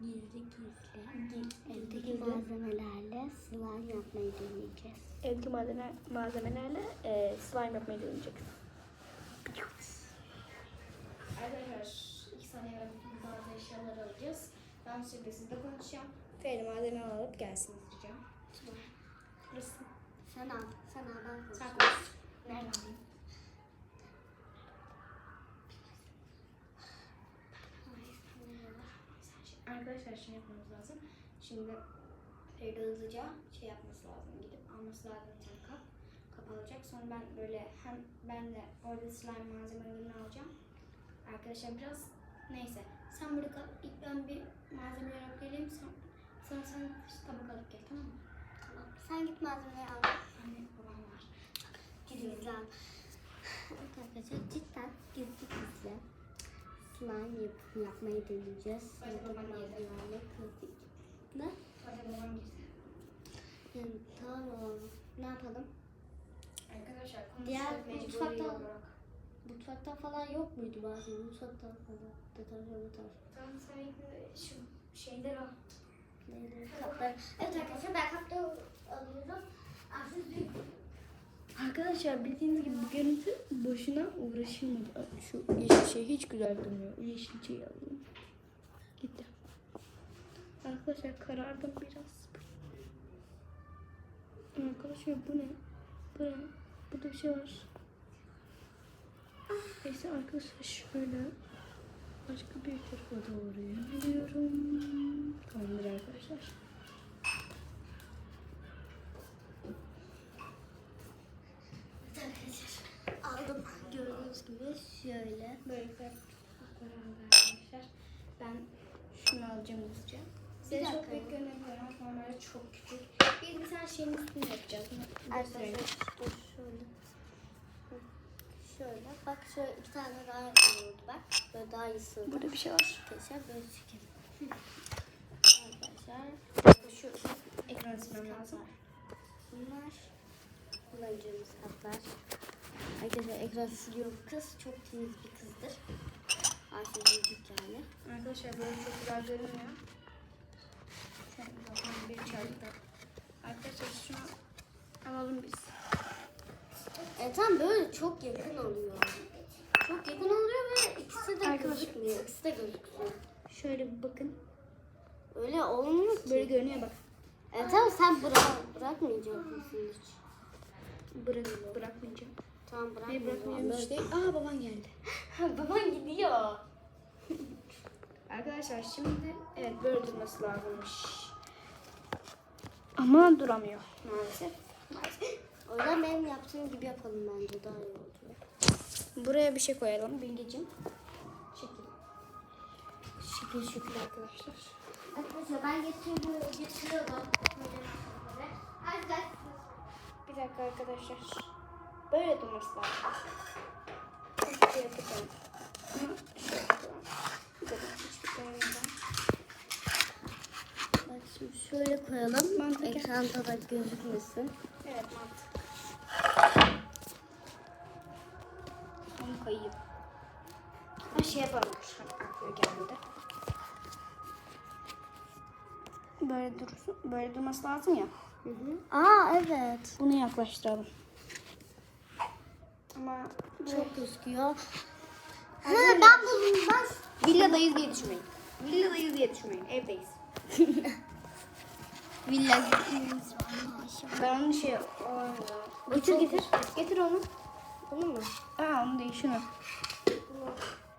Gizli gizli evdeki malzemelerle slime yapmayı deneyeceğiz. Evdeki malzeme, malzemelerle e, slime yapmayı deneyecek. Arkadaşlar iki saniye. Bazı eşyaları alacağız. Ben sürekli sizle konuşacağım. Feride malzeme alıp gelsin diyeceğim. Burası. Sen al. Sen al ben Sen konuşayım. konuş. Nereden alayım? Arkadaşlar şey yapmamız lazım. Şimdi Feride hızlıca şey yapması lazım. Gidip alması lazım bir tane kap. Kap alacak. Sonra ben böyle hem ben de orada slime malzemelerini alacağım. Arkadaşlar biraz neyse. Sen burada kal. İlk ben bir malzemeleri alıp geleyim. Sen, sen, sen tabak alıp gel tamam mı? Tamam. Sen git malzemeleri al. Anne babam var. Evet arkadaşlar cidden gizli gizli slime yap yapmayı deneyeceğiz. Klasik. Ne? Yani tamam. Ne yapalım? Arkadaşlar Diğer mutfakta-. Mutfakta falan yok muydu bazı mutfakta falan deterjan atar. Tamam sen ilk şu şeyleri al. Neydi? Kaplar. Evet arkadaşlar ben kapları alıyorum. Artık. Arkadaşlar bildiğiniz gibi bu görüntü boşuna uğraşılmadı. Şu yeşil şey hiç güzel durmuyor. Yeşil şey alayım. Gitti. Arkadaşlar karardım biraz. Arkadaşlar bu ne? Bu ne? Burada bir şey var. Neyse arkadaşlar şöyle başka bir tarafa doğru yöneliyorum. Tamamdır arkadaşlar. Evet arkadaşlar aldım. Gördüğünüz gibi şöyle. Böyle bir arkadaşlar. Ben şunu alacağım hızlıca. Size Bir çok dakika büyük ya. görünebiliyor ama normalde çok küçük. Biz bir tane şeyin üstünü yapacağız. Arkadaşlar dur şöyle. Şöyle bak şöyle iki tane daha oldu bak. Böyle daha iyi sığdı. Burada bir şey var. Arkadaşlar böyle çekelim. Arkadaşlar Şu ekranı silmem lazım. bunlar kullanacağımız hatlar. Arkadaşlar ekran siliyor kız. Çok temiz bir kızdır. Gülcük yani. Arkadaşlar böyle çok güzel görünüyor. Şöyle bir çarptı. Arkadaşlar şunu alalım biz. E tam böyle çok yakın oluyor. Çok yakın oluyor ve ikisi de Arkadaşlar- gözükmüyor. İkisi de gözüküyor. Şöyle bir bakın. Öyle olmuyor ki. Böyle görünüyor bak. E tamam sen bırak, bırakmayacak mısın hiç? Bırak, bırakmayacağım. Tamam Bir bırakmayacağım. bırakmayacağım işte. Aa baban geldi. Baban gidiyor. Arkadaşlar şimdi evet böyle durması lazımmış. Ama duramıyor maalesef. Maalesef. O yüzden benim yaptığım gibi yapalım bence daha iyi olacak. Buraya bir şey koyalım Bilgeciğim. Şekil. Şekil şekil arkadaşlar. Arkadaşlar ben getiriyorum. Getiriyorum. Böyle. Hadi gel. Bir dakika arkadaşlar. Böyle yapacağım. Şöyle. Bir şey yapmayacağım. Bak şimdi şöyle koyalım. Mantıklı. Ekranda da gözükmesin. Evet mantık. Onu koyayım. Şey. Şu an aklıma geldi. Böyle dursun, böyle durması lazım ya. Hı hı. Aa evet. Bunu yaklaştıralım. Ama Çok gözüküyor. Ha ben buldum. Ben villadayız diye düşünmeyin. Villadayız diye düşünmeyin. Evdeyiz. Villa. Ben onu şey... Bu Getir getir. Getir onu. Bunu mu? Aa onu değil şunu.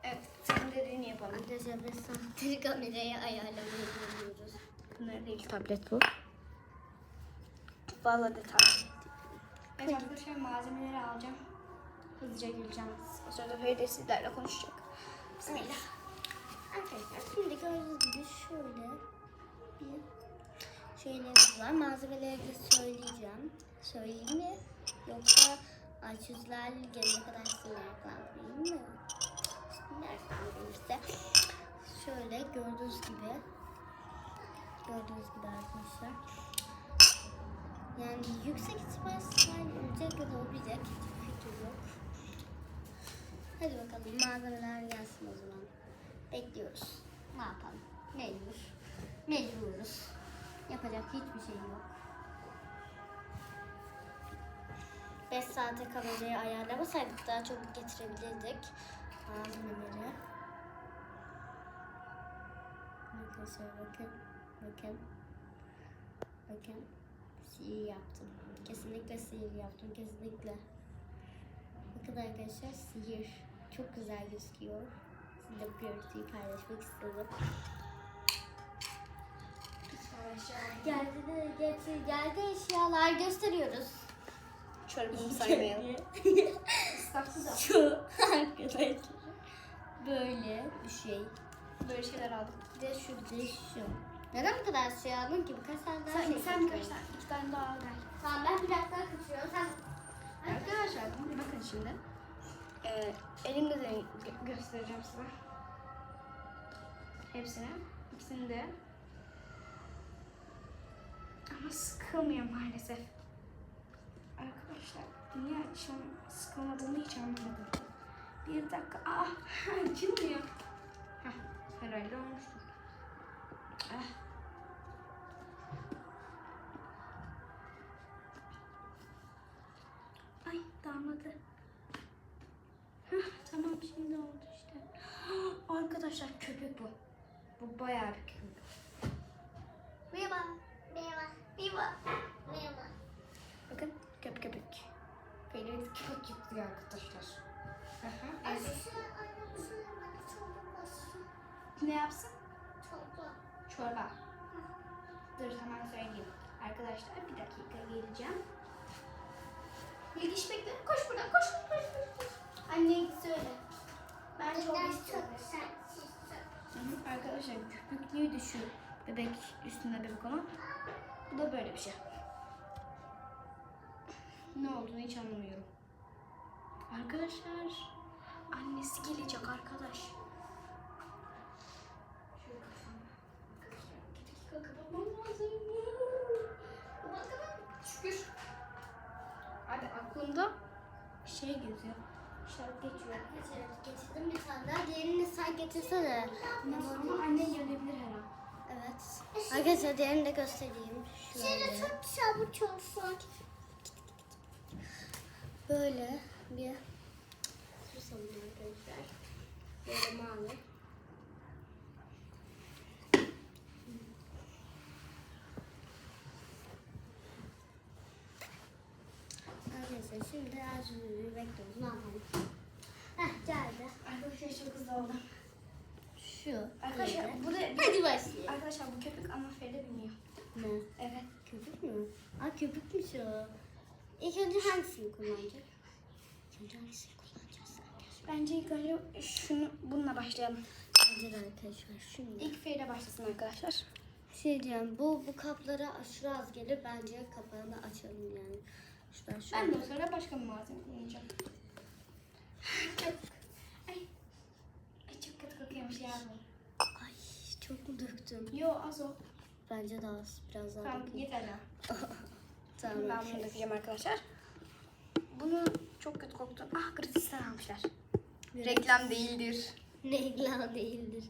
Evet. Senin dediğini yapalım. Arkadaşlar biz sahte kamerayı ayarlamayı bilmiyoruz. Bunlar değil tablet bu. Vallahi de tablet. Evet arkadaşlar malzemeleri alacağım. Hızlıca geleceğim. O sırada Feride sizlerle konuşacak. Bismillah. Arkadaşlar şimdi gördüğünüz gibi şöyle bir şeylerimiz var. Malzemeleri de söyleyeceğim. Söyleyeyim mi? Yoksa açızlar gelene kadar sinirlendireyim mi? Sinirlendireyim işte. Şöyle gördüğünüz gibi gördüğünüz gibi arkadaşlar. Yani yüksek ihtimal slime olacak ya da. Hiçbir fikrim yok. Hadi bakalım malzemeler gelsin o zaman. Bekliyoruz. Ne yapalım? Mecbur. Mecburuz. Yapacak hiçbir şey yok. 5 saate kamerayı ayarlamasaydık daha çabuk getirebilirdik malzemeleri. Arkadaşlar bakın. Bakın. Bakın. Sihir yaptım. Kesinlikle sihir yaptım. Kesinlikle. Bakın arkadaşlar sihir. Çok güzel gözüküyor. Sizinle bu görüntüyü paylaşmak istedim. Geldi de getir, geldi eşyalar gösteriyoruz. Çorabımı saymayalım. Şu arkadaşlar. Böyle bir şey. Böyle şeyler aldım. Bir de şu bir de şu. Neden bu kadar şey aldın ki? Birkaç tane daha Sen, şey sen getir. kaç tane? İki tane daha al gel. Tamam ben biraz daha kaçıyorum. Sen Arkadaşlar bakın şimdi. Ee, elimde de gö- göstereceğim size. Hepsini. İkisini de. Ama sıkılmıyor maalesef. Arkadaşlar niye açım sıkılmadığını hiç anlamadım. Bir dakika. Ah açılmıyor. Heh, herhalde olmuştur. Ah. Arkadaşlar köpük bu. Bu bayağı bir köpük. Merhaba. Merhaba. Merhaba. Merhaba. Bakın köpük. Böyle bir köpük çıktı arkadaşlar. Aha, evet. Ne yapsın? Çorba. Dur hemen söyleyeyim. Arkadaşlar bir dakika geleceğim. Bilgiş bekle. Koş buradan koş koş koş. koş. Anne söyle. Ben çorba istiyorum. Arkadaşlar köpüklüydü şu bebek üstünde bebek olan. Bu da böyle bir şey. Ne olduğunu hiç anlamıyorum. Arkadaşlar annesi gelecek arkadaş. Kapatmam. Lazım. Şükür. Abi aklımda şey geziyor. Şarkı geçiyor. Getirdim bir tane daha. Diğerini sen getirsene. Ama annen gelebilir her an. Evet. Arkadaşlar diğerini de göstereyim. Şöyle. çok bu çorba. Böyle bir susamı arkadaşlar. Böyle mavi. Arkadaşlar şimdi Arzu'yu bekliyoruz. Ne yapalım? Heh geldi. Arkadaşlar çok hızlı oldu. Şu. Arkadaşlar geldi. bu da Hadi başlayalım. Arkadaşlar bu köpük ama Feride bilmiyor. Ne? Evet. Köpük mü? Aa köpükmüş o. İlk önce hangisini kullanacak? İlk önce hangisini kullanacağız? Bence ilk önce şunu bununla başlayalım. Bence de arkadaşlar şimdi. İlk Feride başlasın arkadaşlar. Şey diyeceğim bu bu kaplara aşırı az gelir. Bence kapağını açalım yani. Şuradan şöyle. Ben de o sırada başka bir malzeme kullanacağım. çok... Ay. Ay çok kötü kokuyormuş ya bu. Ay çok mu döktüm? Yo az o. Bence daha az. Biraz daha Tamam dökeyim. yeter ya. Tamam. Ben bunu dökeceğim arkadaşlar. Bunu çok kötü koktu. Ah gratisler almışlar. Reklam değildir. Reklam değildir.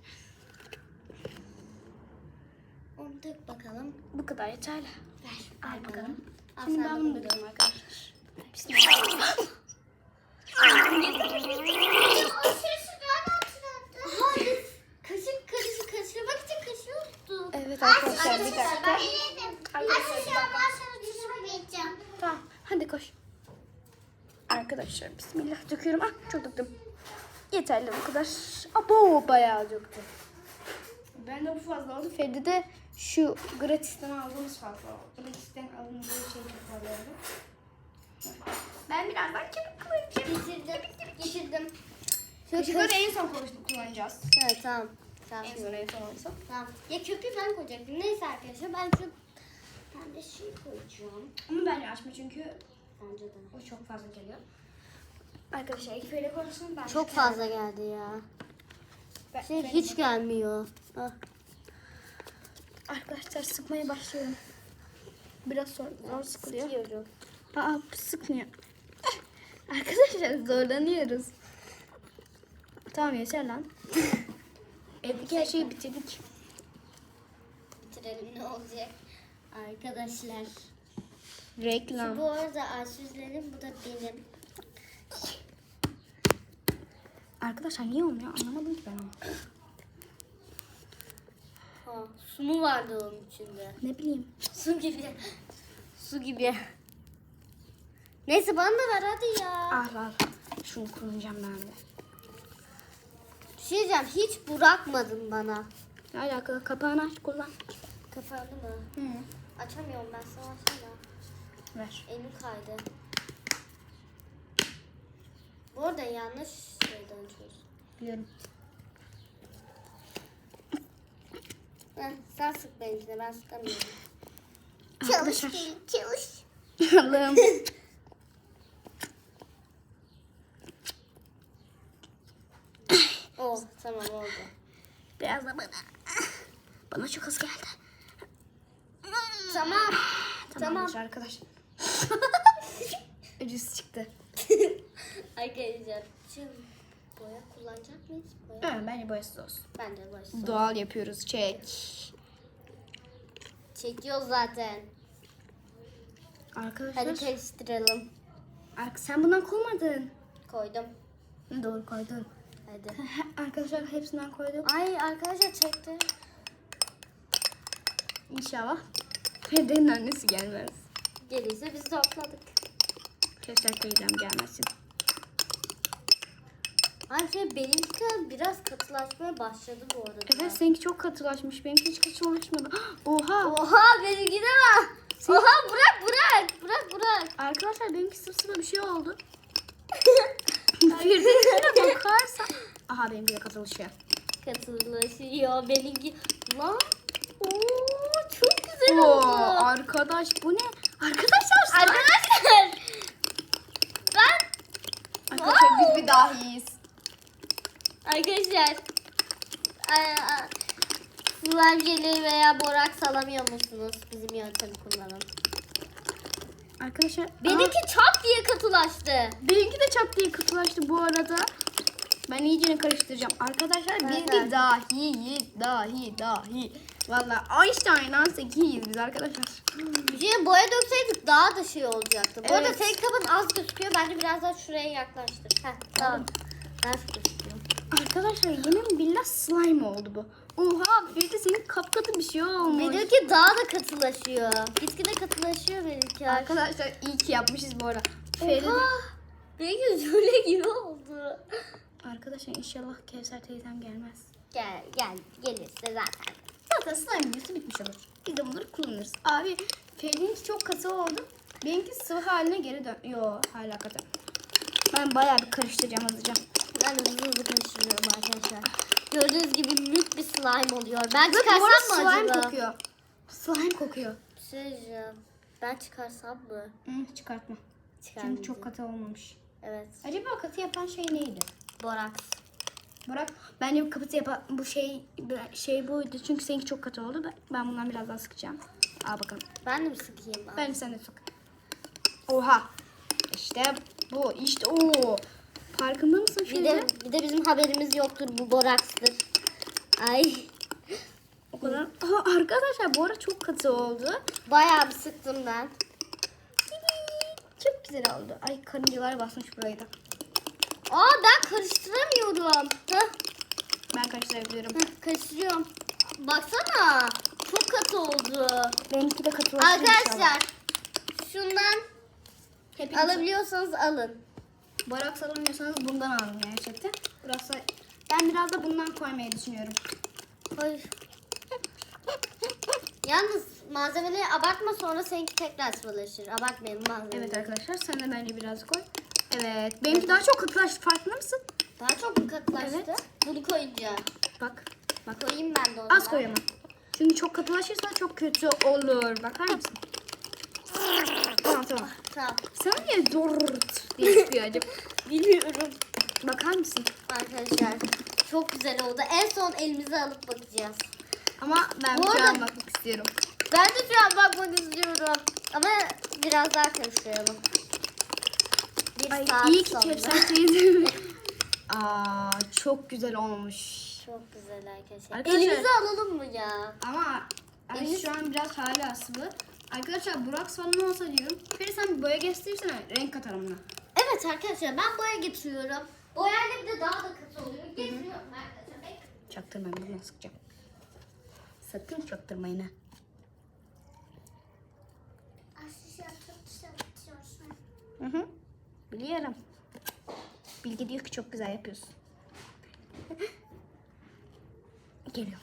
Onu dök bakalım. Bu kadar yeterli. Ver. Al Al bakalım. Al Şimdi ben bunu dök. döküyorum arkadaşlar. Bismillah. Evet arkadaşlar bir dakika. Arkadaşlar ben sana çorba vereceğim. Tamam hadi koş. Arkadaşlar bismillah döküyorum. Ah çok döktüm. Yeterli bu kadar. Abo bayağı döktüm. Ben de bu fazla oldu. Ferdi de şu gratisten aldığımız fazla oldu. Gratisten aldığımız şey çok fazla oldu. Ben birazdan köpük kullanacağım. Getirdim. Getirdim. Kaşıkları en son kullan- kullanacağız. Evet tamam. Tamam. En son en son en son. Tamam. Ya köpüğü ben koyacaktım. Neyse arkadaşlar ben şu de şey koyacağım. Ama bence açma çünkü Bence de. o çok fazla geliyor. Arkadaşlar iki fele konuşsun ben. Çok fazla geldi ya. Ben- Şey ben- hiç gelmiyor. Ah. Arkadaşlar sıkmaya başlıyorum. Biraz zor, zor sıkılıyor. Sıkıyorum. Aa sıkmıyor. Arkadaşlar zorlanıyoruz. Tamam yeter lan. Evdeki her şeyi bitirdik. gösterelim ne olacak. Arkadaşlar. Şu Reklam. bu arada Aysüzlerin bu da benim. Arkadaşlar niye olmuyor anlamadım ki ben onu. Ha, su mu vardı onun içinde? Ne bileyim. Su gibi. Su gibi. Neyse bana da ver hadi ya. Al al. Şunu kullanacağım ben de. Bir şey diyeceğim hiç bırakmadın bana. Ne alakalı? Kapağını aç kullan. Kapandı mı? Hı. Açamıyorum ben sana açsana. Ver. Elim kaydı. Bu arada yanlış şeyden açıyorsun. Biliyorum. Heh, sen sık benimkine ben sıkamıyorum. Arkadaşlar. Çalış. Allah'ım. Oh tamam oldu. Biraz da bana. Bana çok hız geldi. Tamam. Tamam. Arkadaş. Ucuz çıktı. Arkadaşlar şimdi boya kullanacak mıyız? Boya. Evet, bence boyasız olsun. Bence boyası. Doğal yapıyoruz. Çek. Çekiyor zaten. Arkadaşlar. Hadi karıştıralım. Ark- sen bundan koymadın. Koydum. Doğru koydun. Hadi. Arkadaşlar hepsinden koyduk. Ay arkadaşlar çekti. İnşallah. Feride'nin annesi gelmez. Gelirse biz topladık. Keşke teyzem gelmesin. Ay şey benimki biraz katılaşmaya başladı bu arada. Evet seninki çok katılaşmış. Benimki hiç katılaşmadı. Oha. Oha benimki de var. Oha bırak bırak. Bırak bırak. Arkadaşlar benimki sıvı bir şey oldu. Feride'ninkine bakarsan. Aha benimki de katılışıyor. Katılaşıyor benimki. Lan. Güzel Oo, oldu. arkadaş bu ne? Arkadaşlar. Arkadaşlar. Ben Arkadaşlar biz bir dahiyiz. arkadaşlar. Ay, ay, Slime jeli veya boraks alamıyor musunuz? Bizim yöntemi kullanın. Arkadaşlar Aa, Benimki çap diye katılaştı. benimki de çat diye katılaştı bu arada. Ben iyicene karıştıracağım. Arkadaşlar biz Evet. bir dahiyiz. Dahi dahi. Valla Einstein'dan zekiyiz biz arkadaşlar. Şeye boya dökseydik daha da şey olacaktı. Bu arada Evet. senin kabın az gözüküyor. Bence biraz daha şuraya yaklaştır. Heh, tamam. Ben gözüküyor. Arkadaşlar yemin billah slime oldu bu. Oha bir de senin kapkatı bir şey olmuş. Benimki daha da katılaşıyor. Gitgide katılaşıyor benimki. Arkadaşlar iyi ki yapmışız bu arada. Feride- Oha! Benimki jöle gibi oldu. Arkadaşlar inşallah Kevser teyzem gelmez. Gel gel gelirse zaten. Zaten slime videosu bitmiş olur. Biz de bunları kullanırız. Abi Feride'ninki çok katı oldu. Benimki sıvı haline geri dön. Yo hala katı. Ben bayağı bir karıştıracağım hızlıca. Ben de hızlı hızlı karıştırıyorum arkadaşlar. Gördüğünüz gibi büyük bir slime oluyor. Ben Bu çıkarsam mı slime acaba? kokuyor. Slime kokuyor. Bir şey diyeceğim. Ben çıkarsam mı? Hı, çıkartma. Çünkü çok katı olmamış. Evet. Acaba katı yapan şey neydi? Boraks. Bırak. Bence bu katı yapan bu şey şey buydu. Çünkü seninki çok katı oldu. Ben- Ben bundan biraz daha sıkacağım. Al bakalım. Ben de mi sıkayım? Ben... Bence sen de sık. Oha. İşte bu. işte o. Farkında mısın Bir de, bir de bizim haberimiz yoktur. Bu borakstır. Ay. O kadar. Aha, arkadaşlar bu ara çok katı oldu. Bayağı bir sıktım ben. Çok güzel oldu. Ay karıncalar basmış burayı da. Aa ben karıştıramıyorum. Heh, Ben karıştırabiliyorum. heh, karıştırıyorum. Baksana. Çok katı oldu. Benimki de katılaştı inşallah. Arkadaşlar. Şundan Hepiniz alabiliyorsanız alın. Barak alamıyorsanız bundan alın gerçekten. Burası ben biraz da bundan koymayı düşünüyorum. Ay. Yalnız malzemeleri abartma sonra seninki tekrar sıvılaşır. Abartmayalım malzemeleri. Evet arkadaşlar sen de bence biraz koy. Evet. Benimki daha çok katılaştı farkında mısın? Daha çok mu katılaştı? Evet. Bunu koyacağım. Bak. Bak. Koyayım ben de o Az koy ama. Çünkü çok katılaşırsa çok kötü olur. Bakar mısın? tamam tamam. Tamam. Sana niye dort diye çıkıyor acaba? Biliyorum. Bakar mısın? Arkadaşlar çok güzel oldu. En son elimize alıp bakacağız. Ama ben Bu şu arada- an bakmak istiyorum. Ben de şu an bakmak istiyorum. Ama biraz daha karıştıralım. Bir Ay saat iyi ki sonra. Kevser teyze. Aa çok güzel olmuş. Çok güzel arkadaşlar. Arkadaşlar- Elimize alalım mı ya? Ama Ay, şu an biraz hala sıvı. Arkadaşlar Burak falan olsa diyorum. Feri sen bir boya gösterirsene. Renk katarım buna. Evet arkadaşlar ben boya getiriyorum. Boyayla bir de daha da kötü oluyor. Getiriyorum arkadaşlar. Bekle. Çaktırmayın bunu sıkacağım. Sakın çaktırmayın ha. Bitiyorsun. Hı hı. Biliyorum. Bilgi diyor ki çok güzel yapıyorsun. Geliyor.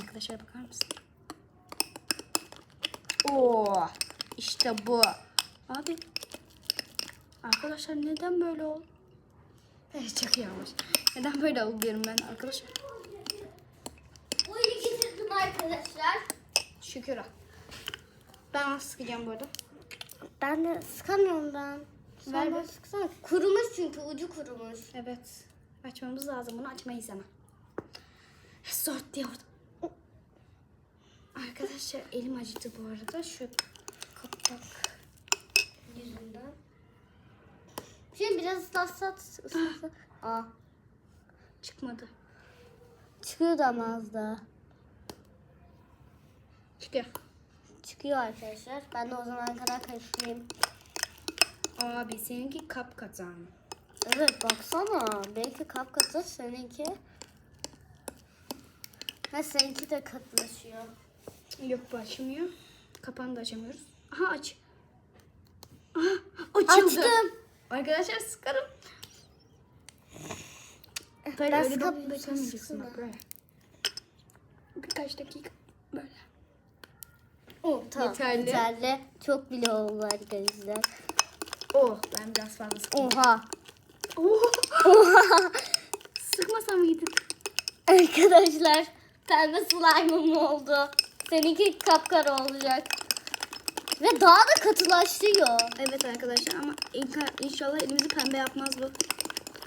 Arkadaşlar bakar mısın? Oo, işte bu. Abi. Arkadaşlar neden böyle oldu? Evet çok iyi olmuş. Neden böyle oldu diyorum ben arkadaşlar. Boyayı getirdim arkadaşlar. Şükür. Ben az sıkacağım bu arada. Ben de sıkamıyorum ben. Ver Sen bir. de sıksana. Kurumuş çünkü ucu kurumuş. Evet. Açmamız lazım. Bunu açmayız ama. Zort diye orada. Arkadaşlar elim acıdı bu arada. Şu kapak. Yüzünden. Şimdi biraz ıslatsak. ıslatsak. Aa. Çıkmadı. Çıkıyordu ama az daha. Çıkıyor. Çıkıyor arkadaşlar. Ben de o zaman kadar karıştırayım. Abi seninki kap katan. Evet baksana. Belki kap katır seninki. Ha seninki de katlaşıyor. Yok bu açılmıyor. Kapağını da açamıyoruz. Aha aç. Aha açıldı. Açtım. Arkadaşlar sıkarım. Böyle Ben öyle sıkamayacaksın böyle. Birkaç dakika böyle. Oh, tamam. Yeterli. Yeterli. Çok bile oldu arkadaşlar. Oh ben biraz fazla sıktım. Oha. Oh. Sıkmasam mıydı? Arkadaşlar pembe slime'ım oldu. Seninki kapkara olacak. Ve daha da katılaşıyor. Evet arkadaşlar ama inşallah elimizi pembe yapmaz bu.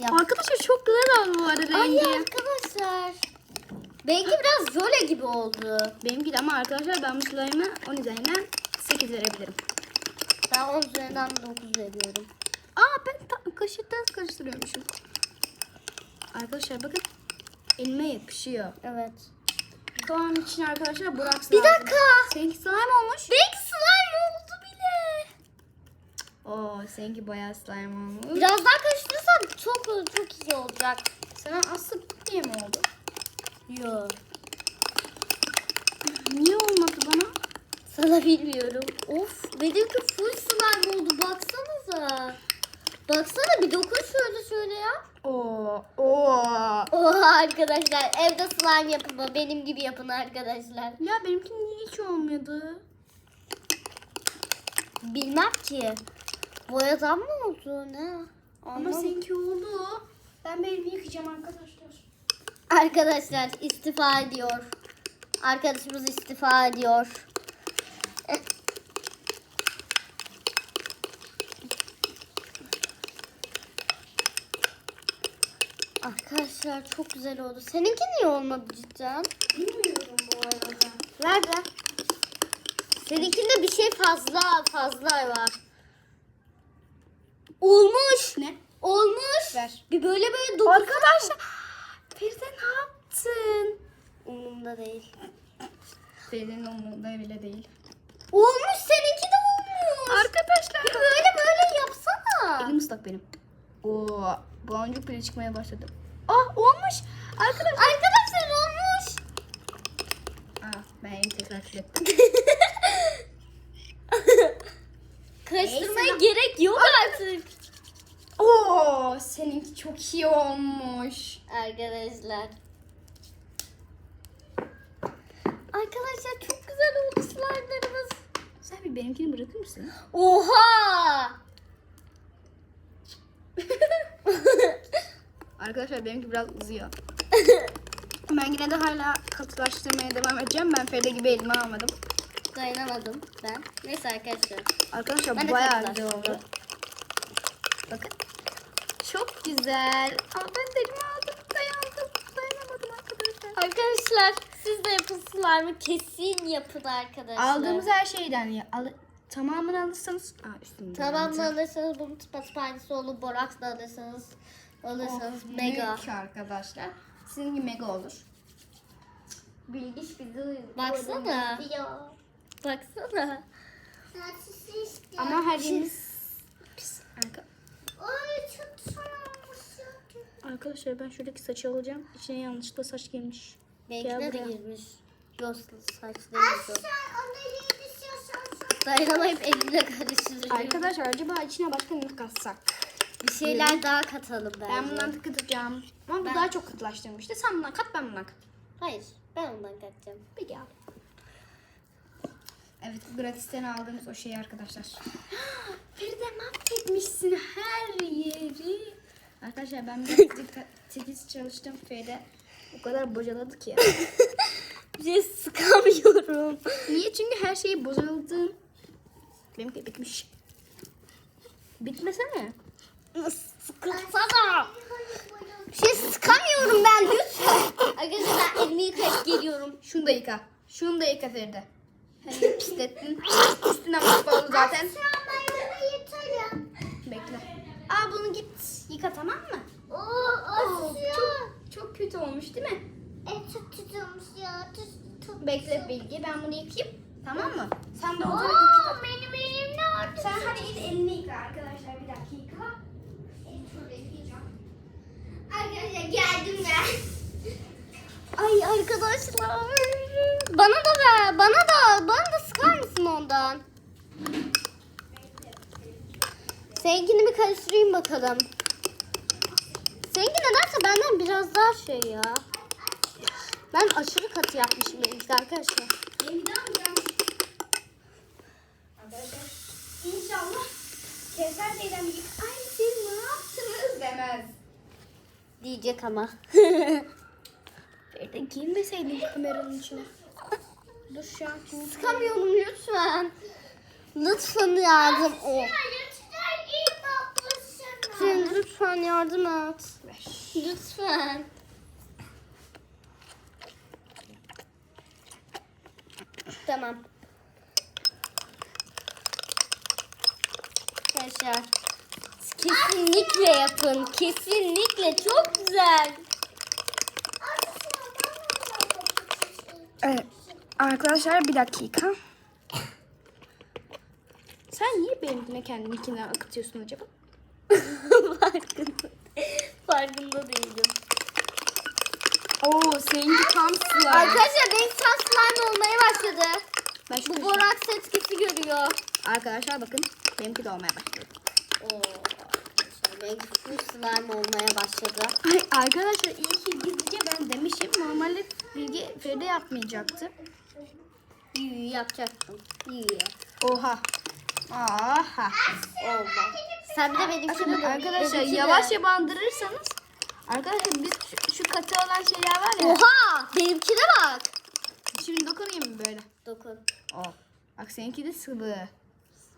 Yap. Arkadaşlar çok güzel oldu bu arada Ay rengi. arkadaşlar. Benimki biraz jöle gibi oldu. Benimki de ama arkadaşlar ben bu slime'ı 10 üzerinden 8 verebilirim. Ben 10 üzerinden 9 veriyorum. Aa ben ta- kaşıktan karıştırıyormuşum. Arkadaşlar bakın elime yapışıyor. Evet. Kıvam için arkadaşlar Burak Bir lazım. dakika. Seninki slime olmuş. Benimki slime oldu bile. Oo seninki bayağı slime olmuş. Biraz daha karıştırırsam çok çok iyi olacak. Sana az sık diye mi oldu? Yok. Niye olmadı bana? Sana bilmiyorum. Of benimki full slime oldu baksanıza. Baksana bir dokun şöyle şöyle ya. Oo, oo. Oha arkadaşlar evde slime yapımı benim gibi yapın arkadaşlar. Ya benimki niye hiç olmadı? Bilmem ki. Boyadan mı oldu ne? Ama Anlamadım. seninki oldu. Ben bir elimi yıkayacağım arkadaşlar. Arkadaşlar istifa ediyor. Arkadaşımız istifa ediyor. Arkadaşlar çok güzel oldu. Seninki niye olmadı cidden? Bilmiyorum bu arada. Ver. Seninkinde bir şey fazla fazla var. Olmuş. Ne? Olmuş. Ver. Bir böyle böyle dokun. Arkadaşlar. Feride ne yaptın? Umurumda değil. Feride'nin umurunda bile değil. Olmuş seninki de olmuş. Arkadaşlar. Bir böyle böyle yapsana. Elim ıslak benim. Oo, boncuk bile çıkmaya başladı. Ah olmuş. Arkadaşlar. Arkadaşlar olmuş. Aa, ben elimi tekrar kirlettim. Karıştırmaya Neyse. gerek yok artık. Oo, seninki çok iyi olmuş. Arkadaşlar. Arkadaşlar çok güzel oldu slime'larımız. Sen bir benimkini bırakır mısın? Oha! Arkadaşlar benimki biraz uzuyor. ben yine de hala katılaştırmaya devam edeceğim. Ben Feride gibi elime almadım. Dayanamadım ben. Neyse arkadaşlar. Arkadaşlar Ben bayağı güzel oldu. Bakın. Çok güzel. Aa, ben de elime aldım. Dayandım. Dayanamadım arkadaşlar. Arkadaşlar siz de yapın slime'ı kesin yapın arkadaşlar. Aldığımız her şeyden ya. Al tamamını alırsanız. Aa üstünde. Tamamını alırsanız bunu tıpatıp aynısı olur. Boraks da alırsanız alırsanız mega. Mega arkadaşlar. Sizin gibi mega olur. Bilgiç bizi Baksana. Baksana. Ama her yerimiz pis. Arka-. Arkadaşlar ben şuradaki saçı alacağım. İçine yanlışlıkla saç girmiş. Benimkine de buraya. girmiş. Yoslu onu yedisiyorsan Dayanamayıp eline karıştırıyor. Arkadaşlar acaba içine başka ne katsak? Bir şeyler daha katalım bence. Ben bundan katacağım. Ama bu Ben- daha çok katılaştırmıştı. Sen bundan kat ben bundan kat. Hayır. Ben ondan katacağım. Peki abi. Evet gratisten aldığımız o şey arkadaşlar. Feride mahvetmişsin her yeri. Arkadaşlar ben biraz dikkat- titiz çalıştım Feride. O kadar bocaladı ki ya. Bir şey sıkamıyorum. Niye? Çünkü her şey bozuldu. Benimki bitmiş. Bitmesene. Sıkılsana. Bir şey sıkamıyorum ben lütfen. Arkadaşlar elimi yıkayıp geliyorum. Şunu da yıka. Şunu da yıka Feride. Hem pislettin. Üstüne mahvoldu zaten. Bekle. Aa bunu git yıka tamam mı? Oo, Oo, çok, çok kötü olmuş değil mi? E çok tutulmuş ya. Tut, tut. Bekle Bilgi ben bunu yıkayayım. Tamam mı? Sen de o Oo, benim elim ne oldu? Sen hadi git elini yıka arkadaşlar bir dakika. Şurada yıkayacağım. Arkadaşlar geldim ben. Ay arkadaşlar. Bana da ver. Bana da. Bana da sıkar mısın ondan? Seninkini bir karıştırayım bakalım. Seninki nedense benden biraz daha şey ya. Ben aşırı katı yapmışım benimki arkadaşlar. Mı güzelmiş? Arkadaşlar inşallah Kevser teyzem yık. Ay siz ne yaptınız demez. Diyecek ama. Feride girmeseydin kameranın içine. Dur şu an şimdi. Sıkamıyorum lütfen. Lütfen yardım et. Ya lütfen yardım et. Lütfen. Tamam. Arkadaşlar kesinlikle yapın. Kesinlikle çok güzel. Evet. Arkadaşlar bir dakika. Sen niye benimkine kendininkine akıtıyorsun acaba? Farkında, farkında değilim. Oo seninki tam slime. Arkadaşlar benim saç slime olmaya başladı. Ben Bu karıştırayım. boraks etkisi görüyor. Arkadaşlar bakın benimki de olmaya başladı. Oo, arkadaşlar benimki full slime olmaya başladı. Ay arkadaşlar iyi ki gizlice ben demişim. Normalde Bilge Feride yapmayacaktı. İyi yapacaktım. İyi. Oha. Aha. Oldu. Sen bir de benimkini de Arkadaşlar benimki de- yavaşça bandırırsanız Arkadaşlar biz şu, şu katı olan şeyler var ya. Oha! Benimkine bak. Şimdi dokunayım mı böyle? Dokun. Oh. Bak seninki de sıvı.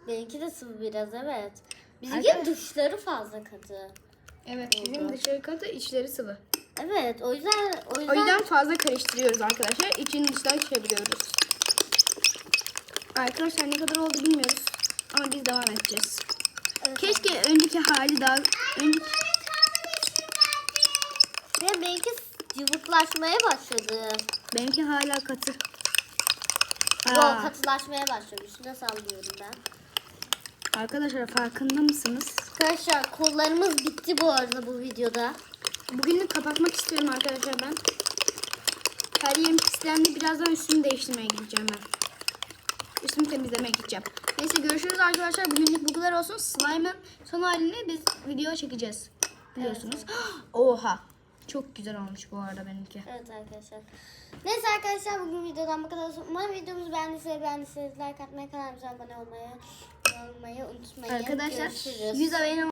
Benimki de sıvı biraz evet. Bizimki Arkadaş- dışları fazla katı. Evet bizim dışarı katı içleri sıvı. Evet o yüzden o yüzden, O yüzden fazla karıştırıyoruz arkadaşlar. İçini dıştan çeviriyoruz. Arkadaşlar ne kadar oldu bilmiyoruz. Ama biz devam edeceğiz. Evet. Keşke önceki hali daha... Önceki... Ve benimki cıvıklaşmaya başladı. Benimki hala katı. Yok katılaşmaya başlamış. Nasıl anlıyorum ben? arkadaşlar farkında mısınız? Arkadaşlar kollarımız bitti bu arada bu videoda. Bugünlük kapatmak istiyorum arkadaşlar ben. Her yerim pislendi. Birazdan üstümü değiştirmeye gideceğim ben. Üstümü temizlemeye gideceğim. Neyse görüşürüz arkadaşlar. Bugünlük bu kadar olsun. Slime'ın son halini biz video çekeceğiz. Biliyorsunuz. Oha. Çok güzel olmuş bu arada benimki. Evet arkadaşlar. Neyse arkadaşlar bugün videodan bu kadar olsun. Umarım videomuzu beğendiyseniz beğendiyseniz like atmayı kanalımıza abone olmayı, olmayı unutmayın. Arkadaşlar Görüşürüz. 100 abone